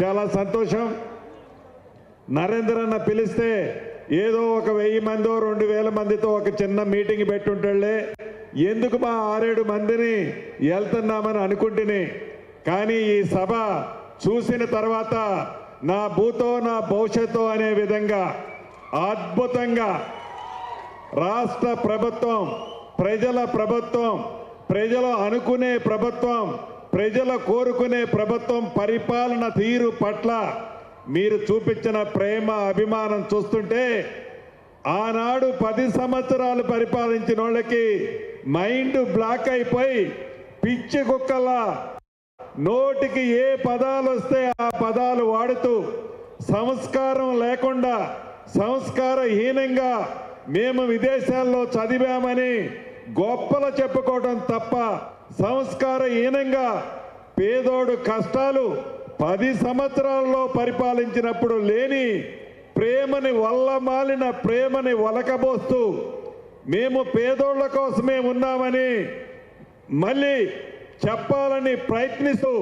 చాలా సంతోషం. నరేంద్ర అన్న పిలిస్తే ఏదో ఒక వెయ్యి మందో రెండు వేల మందితో ఒక చిన్న మీటింగ్ పెట్టుంటాళ్ళే ఎందుకు మా ఆరేడు మందిని వెళ్తున్నామని అనుకుంటుని. కానీ ఈ సభ చూసిన తర్వాత నా భూతో నా భవిష్యత్తు అనే విధంగా అద్భుతంగా రాష్ట్ర ప్రభుత్వం ప్రజల ప్రభుత్వం ప్రజలు అనుకునే ప్రభుత్వం ప్రజలు కోరుకునే ప్రభుత్వం పరిపాలన తీరు పట్ల మీరు చూపించిన ప్రేమ అభిమానం చూస్తుంటే ఆనాడు పది సంవత్సరాలు పరిపాలించిన వాళ్ళకి మైండ్ బ్లాక్ అయిపోయి పిచ్చి కుక్కలా నోటికి ఏ పదాలు వస్తే ఆ పదాలు వాడుతూ సంస్కారం లేకుండా సంస్కారహీనంగా మేము విదేశాల్లో చదివామని గొప్పలు చెప్పుకోవడం తప్ప సంస్కారహీనంగా పేదోడు కష్టాలు పది సంవత్సరాల్లో పరిపాలించినప్పుడు లేని ప్రేమని వల్లమాలిన ప్రేమని వలకబోస్తూ మేము పేదోళ్ళ కోసమే ఉన్నామని మళ్ళీ చెప్పాలని ప్రయత్నిస్తూ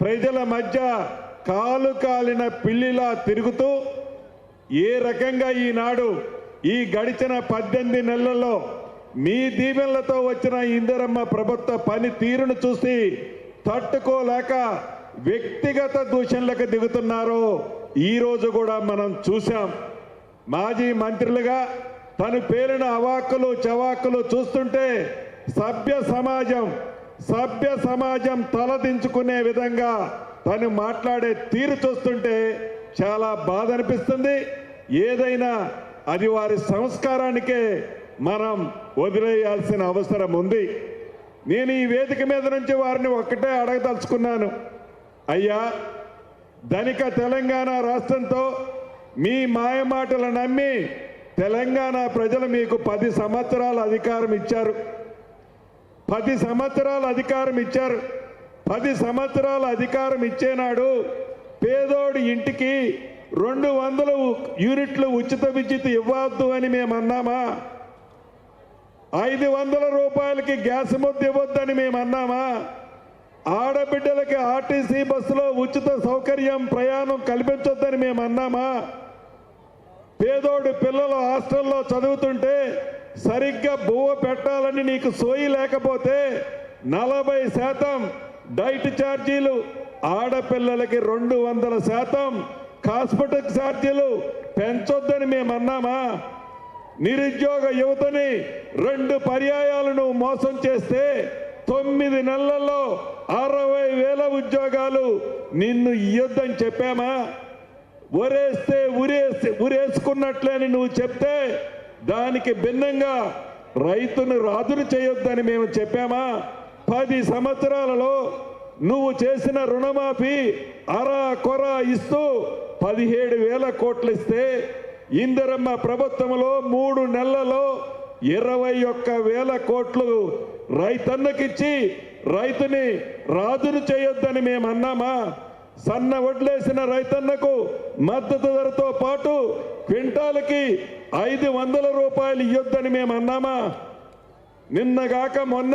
ప్రజల మధ్య కాలు కాలిన పిల్లిలా తిరుగుతూ ఏ రకంగా ఈనాడు ఈ గడిచిన పద్దెనిమిది నెలల్లో మీ దీవెనలతో వచ్చిన ఇందిరమ్మ ప్రభుత్వ పని తీరును చూసి తట్టుకోలేక వ్యక్తిగత దూషణలకు దిగుతున్నారో. ఈరోజు కూడా మనం చూశాం. మాజీ మంత్రులుగా తను పేలిన అవాక్కులు చవాక్కులు చూస్తుంటే సభ్య సమాజం సభ్య సమాజం తలదించుకునే విధంగా తను మాట్లాడే తీరు చూస్తుంటే చాలా బాధ అనిపిస్తుంది. ఏదైనా అది వారి సంస్కారానికే మనం వదిలేయాల్సిన అవసరం ఉంది. నేను ఈ వేదిక మీద నుంచి వారిని ఒక్కటే అడగదలుచుకున్నాను. అయ్యా ధనిక తెలంగాణ రాష్ట్రంతో మీ మాయమాటలు నమ్మి తెలంగాణ ప్రజలు మీకు పది సంవత్సరాల అధికారం ఇచ్చారు. పది సంవత్సరాల అధికారం ఇచ్చారు. పది సంవత్సరాల అధికారం ఇచ్చేనాడు పేదోడి ఇంటికి రెండు వందలు యూనిట్లు ఉచిత విద్యుత్ ఇవ్వద్దు అని మేము అన్నామా ఐదు వందల రూపాయలకి గ్యాస్ ముద్ద ఇవ్వద్దని మేము అన్నామా ఆడబిడ్డలకి ఆర్టీసీ బస్సులో ఉచిత సౌకర్యం ప్రయాణం కల్పించొద్దని మేము అన్నామా పేదోడు పిల్లలు హాస్టల్లో చదువుతుంటే సరిగ్గా బువ్వ పెట్టాలని నీకు సోయి లేకపోతే నలభై శాతం డైట్ ఛార్జీలు ఆడపిల్లలకి రెండు వందల శాతం కాస్మెటిక్ ఛార్జీలు పెంచొద్దని మేము అన్నామా నిరుద్యోగ యువతని రెండు పర్యాయాలను మోసం చేస్తే తొమ్మిది నెలల్లో అరవై వేల ఉద్యోగాలు నిన్ను ఇయ్యొద్దని చెప్పామా? ఒరేస్తే ఉరేస్తే ఉరేసుకున్నట్లేని నువ్వు చెప్తే దానికి భిన్నంగా రైతును రాజును చేయొద్దని మేము చెప్పామా? పది సంవత్సరాలలో నువ్వు చేసిన రుణమాఫీ అరా కొర ఇస్తూ పదిహేడు వేల కోట్లు ఇస్తే ఇందరమ్మ ప్రభుత్వంలో మూడు నెలలలో ఇరవై ఒక్క వేల కోట్లు రైతన్నకిచ్చి రైతుని రాజును చేయొద్దని మేము అన్నామా సన్న వడ్లేసిన రైతన్నకు మద్దతు ధరతో పాటు క్వింటాలకి ఐదు వందల రూపాయలు ఇవ్వద్దని మేము అన్నామా నిన్నగాక మొన్న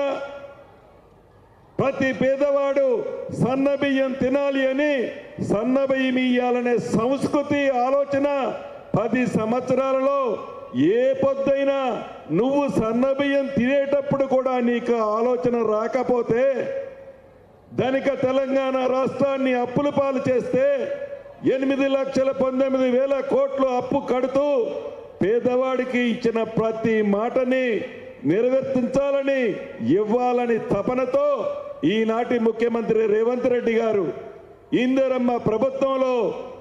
ప్రతి పేదవాడు సన్న బియ్యం తినాలి అని సన్నబియ్యం ఇయ్యాలనే సంస్కృతి ఆలోచన పది సంవత్సరాలలో ఏ పొద్దైనా నువ్వు సన్నబియ్యం తినేటప్పుడు కూడా నీకు ఆలోచన రాకపోతే ధనిక తెలంగాణ రాష్ట్రాన్ని అప్పుల పాలు చేస్తే ఎనిమిది లక్షల పంతొమ్మిది వేల కోట్లు అప్పు కడుతూ పేదవాడికి ఇచ్చిన ప్రతి మాటని నెరవేర్తించాలని ఇవ్వాలని తపనతో ఈనాటి ముఖ్యమంత్రి రేవంత్ రెడ్డి గారు ఇందిరమ్మ ప్రభుత్వంలో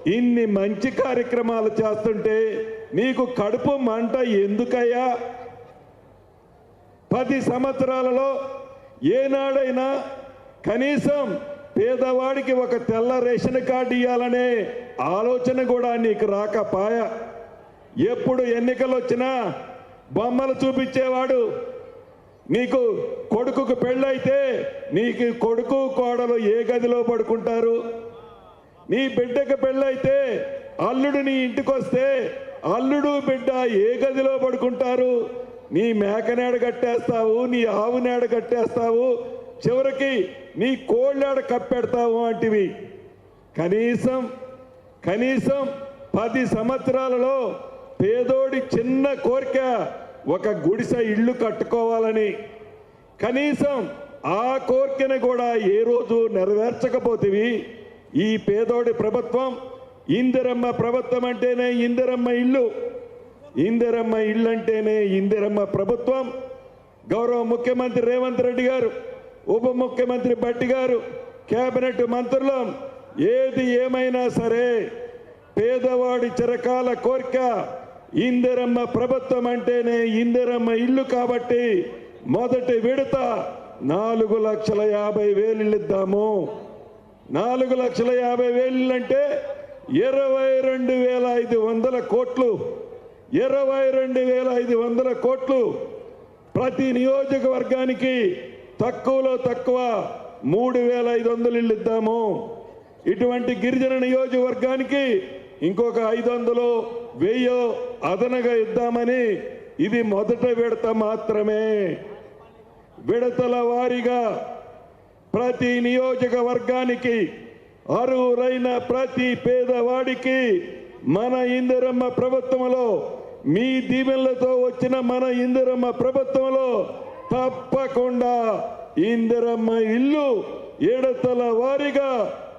ఇన్ని మంచి కార్యక్రమాలు చేస్తుంటే నీకు కడుపు మంట ఎందుకయ్యా? పది సంవత్సరాలలో ఏనాడైనా కనీసం పేదవాడికి ఒక తెల్ల రేషన్ కార్డు ఇవ్వాలనే ఆలోచన కూడా నీకు రాకపాయ. ఎప్పుడు ఎన్నికలు వచ్చినా బొమ్మలు చూపించేవాడు నీకు కొడుకుకు పెళ్ళైతే నీకు కొడుకు కోడలు ఏ గదిలో పడుకుంటారు? నీ బిడ్డకు పెళ్ళైతే అల్లుడు నీ ఇంటికి వస్తే అల్లుడు బిడ్డ ఏ గదిలో పడుకుంటారు? నీ మేకనేడ కట్టేస్తావు నీ ఆవునేడ కట్టేస్తావు చివరికి నీ కోళ్ళాడ కప్పెడతావు అంటివి. కనీసం కనీసం పది సంవత్సరాలలో పేదోడి చిన్న కోరిక ఒక గుడిసె ఇల్లు కట్టుకోవాలని. కనీసం ఆ కోరికను కూడా ఏ రోజు నెరవేర్చకపోతేవి. ఈ పేదోడి ప్రభుత్వం ఇందిరమ్మ ప్రభుత్వం అంటేనే ఇందిరమ్మ ఇల్లు. ఇందిరమ్మ ఇల్లు అంటేనే ఇందిరమ్మ ప్రభుత్వం. గౌరవ ముఖ్యమంత్రి రేవంత్ రెడ్డి గారు ఉప ముఖ్యమంత్రి భట్టి గారు కేబినెట్ మంత్రులు ఏది ఏమైనా సరే పేదవాడి చిరకాల కోరిక ఇందిరమ్మ ప్రభుత్వం అంటేనే ఇందిరమ్మ ఇల్లు కాబట్టి మొదటి విడత నాలుగు లక్షల యాభై వేలు ఇద్దాము నాలుగు లక్షల యాభై వేలు అంటే ఇరవై రెండు వేల ఐదు వందల కోట్లు. ఇరవై రెండు వేల ఐదు వందల కోట్లు ప్రతి నియోజకవర్గానికి తక్కువలో తక్కువ మూడు వేల ఐదు వందలు ఇల్లు ఇద్దాము. ఇటువంటి గిరిజన నియోజకవర్గానికి ఇంకొక ఐదు వందలు వెయ్యో అదనగా ఇద్దామని ఇది మొదట విడత మాత్రమే. విడతల వారీగా ప్రతి నియోజకవర్గానికి అరువురైన ప్రతి పేదవాడికి మన ఇందిరమ్మ ప్రభుత్వంలో మీ దీవెనలతో వచ్చిన మన ఇందిరమ్మ ప్రభుత్వంలో తప్పకుండా ఇందిరమ్మ ఇల్లు ఎడతల వారిగా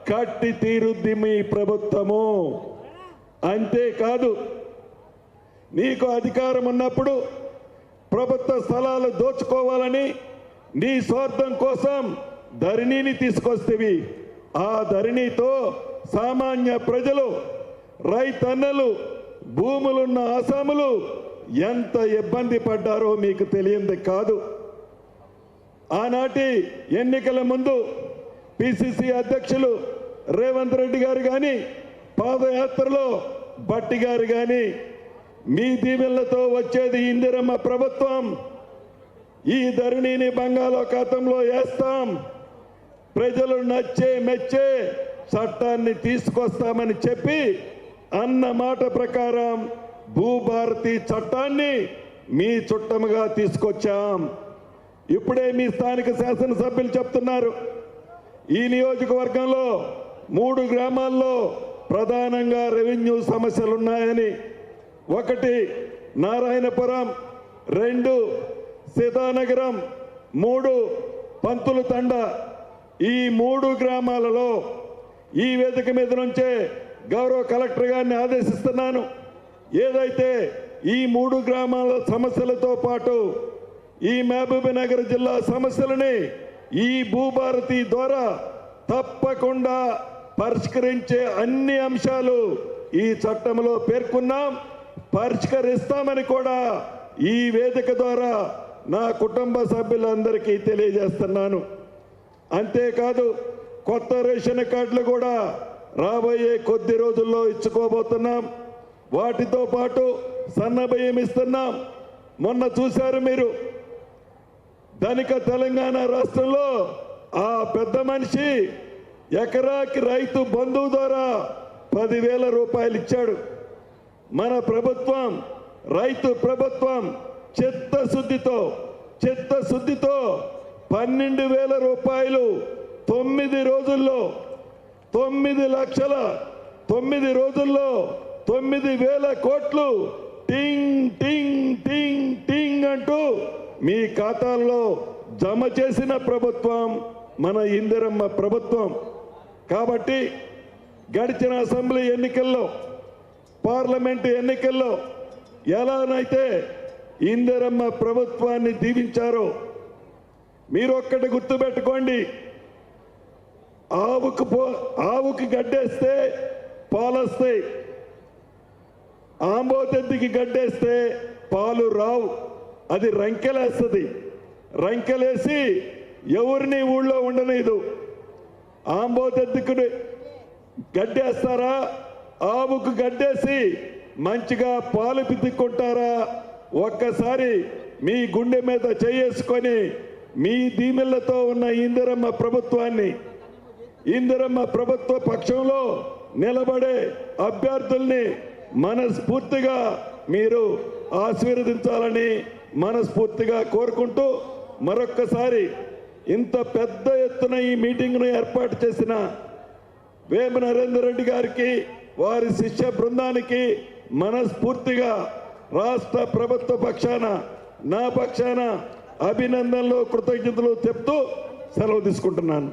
కట్టి తీరుద్ది మీ ప్రభుత్వము. అంతేకాదు నీకు అధికారం ఉన్నప్పుడు ప్రభుత్వ స్థలాలు దోచుకోవాలని నీ స్వార్థం కోసం ధరణిని తీసుకొస్తేవి. ఆ ధరణితో సామాన్య ప్రజలు రైతన్నలు భూములున్న ఆసాములు ఎంత ఇబ్బంది పడ్డారో మీకు తెలియంది కాదు. ఆనాటి ఎన్నికల ముందు పిసిసి అధ్యక్షులు రేవంత్ రెడ్డి గారు కానీ పాదయాత్రలో భట్టి గారు కానీ మీ దీవెనలతో వచ్చేది ఇందిరమ్మ ప్రభుత్వం. ఈ ధరణిని బంగాళాఖాతంలో వేస్తాం. ప్రజలు నచ్చే మెచ్చే చట్టాన్ని తీసుకొస్తామని చెప్పి అన్న మాట ప్రకారం భూభారతి చట్టాన్ని మీ చుట్టముగా తీసుకొచ్చాం. ఇప్పుడే మీ స్థానిక శాసనసభ్యులు చెప్తున్నారు ఈ నియోజకవర్గంలో మూడు గ్రామాల్లో ప్రధానంగా రెవెన్యూ సమస్యలు ఉన్నాయని ఒకటి నారాయణపురం రెండు సీతానగరం మూడు పంతులు తండ ఈ మూడు గ్రామాలలో ఈ వేదిక మీద నుంచే గౌరవ కలెక్టర్ గారిని ఆదేశిస్తున్నాను. ఏదైతే ఈ మూడు గ్రామాల సమస్యలతో పాటు ఈ మహబూబ్నగర్ జిల్లా సమస్యలని ఈ భూభారతి ద్వారా తప్పకుండా పరిష్కరించే అన్ని అంశాలు ఈ చట్టంలో పేర్కొన్నాం. పరిష్కరిస్తామని కూడా ఈ వేదిక ద్వారా నా కుటుంబ సభ్యులందరికీ తెలియజేస్తున్నాను. అంతేకాదు కొత్త రేషన్ కార్డులు కూడా రాబోయే కొద్ది రోజుల్లో ఇచ్చుకోబోతున్నాం. వాటితో పాటు సన్నబియ్యం ఇస్తున్నాం. మొన్న చూశారు మీరు? ధనిక తెలంగాణ రాష్ట్రంలో ఆ పెద్ద మనిషి ఎకరాకి రైతు బంధువు ద్వారా పదివేల రూపాయలు ఇచ్చాడు. మన ప్రభుత్వం రైతు ప్రభుత్వం చిత్తశుద్ధితో చిత్తశుద్ధితో పన్నెండు వేల రూపాయలు తొమ్మిది రోజుల్లో తొమ్మిది లక్షల తొమ్మిది రోజుల్లో తొమ్మిది వేల కోట్లు టింగ్ టింగ్ టింగ్ టింగ్ అంటూ మీ ఖాతాల్లో జమ చేసిన ప్రభుత్వం మన ఇందిరమ్మ ప్రభుత్వం. కాబట్టి గడిచిన అసెంబ్లీ ఎన్నికల్లో పార్లమెంటు ఎన్నికల్లో ఎలానైతే ఇందిరమ్మ ప్రభుత్వాన్ని దీవించారో మీరు ఒక్కటి గుర్తుపెట్టుకోండి. ఆవుకు పో ఆవుకి గడ్డేస్తే పాలొస్తాయి. ఆంబోతెద్దికి గడ్డేస్తే పాలు రావు. అది రంకెలేస్తుంది. రంకెలేసి ఎవరిని ఊళ్ళో ఉండనీదు ఆంబోతెద్దుకు గడ్డేస్తారా? ఆవుకు గడ్డేసి మంచిగా పాలు పితుక్కుంటారా? ఒక్కసారి మీ గుండె మీద చేసుకొని మీ దీమెళ్ళతో ఉన్న ఇందిరమ్మ ప్రభుత్వాన్ని ఇందిరమ్మ ప్రభుత్వ పక్షంలో నిలబడే అభ్యర్థుల్ని మనస్ఫూర్తిగా మీరు ఆశీర్వదించాలని మనస్ఫూర్తిగా కోరుకుంటూ మరొక్కసారి ఇంత పెద్ద ఎత్తున ఈ మీటింగ్ను ఏర్పాటు చేసిన వేమ నరేందర్ రెడ్డి గారికి వారి శిష్య బృందానికి మనస్ఫూర్తిగా రాష్ట్ర ప్రభుత్వ పక్షాన నా పక్షాన అభినందనలు కృతజ్ఞతలు చెప్తూ సెలవు తీసుకుంటున్నాను.